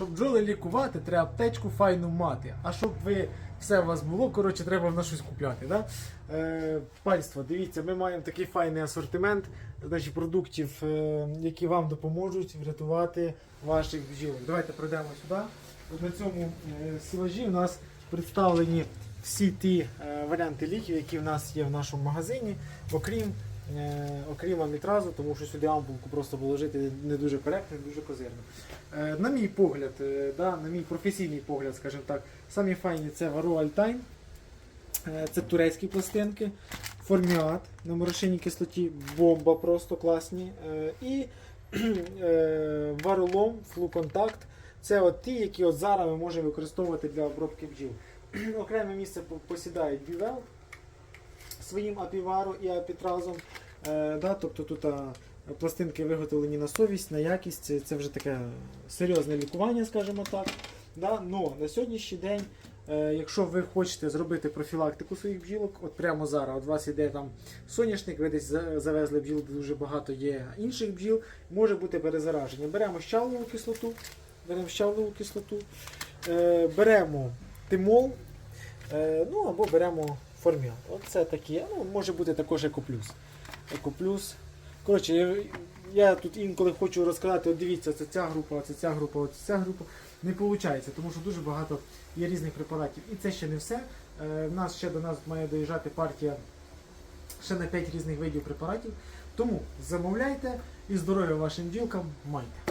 Щоб бджоли лікувати, треба аптечку файну мати. А щоб ви все у вас було, коротше, треба в нас щось купляти. Да? Е, пальство, дивіться, ми маємо такий файний асортимент значить, продуктів, е, які вам допоможуть врятувати ваших бджілок. Давайте пройдемо сюди. На цьому е, сілажі у нас представлені всі ті е, варіанти ліків, які в нас є в нашому магазині, окрім, е, окрім амітразу, тому що сюди ампулку просто положити не дуже коректно, не дуже козирно. Е, на мій погляд, да, на мій професійний погляд, скажімо так, самі файні це Вару Альтайн, це турецькі пластинки, форміат на морошинній кислоті, бомба просто класні. І варолом, флуконтакт. Це от ті, які от зараз ми можемо використовувати для обробки бджіл. Окреме місце посідають бівел своїм апівару і апітразом. Е, да, тобто тут а, пластинки виготовлені на совість, на якість. Це, вже таке серйозне лікування, скажімо так. Да? Но на сьогоднішній день, е, якщо ви хочете зробити профілактику своїх бджілок, от прямо зараз от у вас іде там соняшник, ви десь завезли бджіл, дуже багато є інших бджіл, може бути перезараження. Беремо щавлову кислоту, беремо щавлову кислоту, е, беремо тимол, е, ну або беремо форміал. Оце такі, ну, може бути також екоплюс. Екоплюс. Коротше, я, я тут інколи хочу розказати, от дивіться, це ця група, це ця група, це ця група. Не виходить, тому що дуже багато є різних препаратів. І це ще не все. Е, в нас ще до нас має доїжджати партія ще на 5 різних видів препаратів. Тому замовляйте і здоров'я вашим ділкам майте.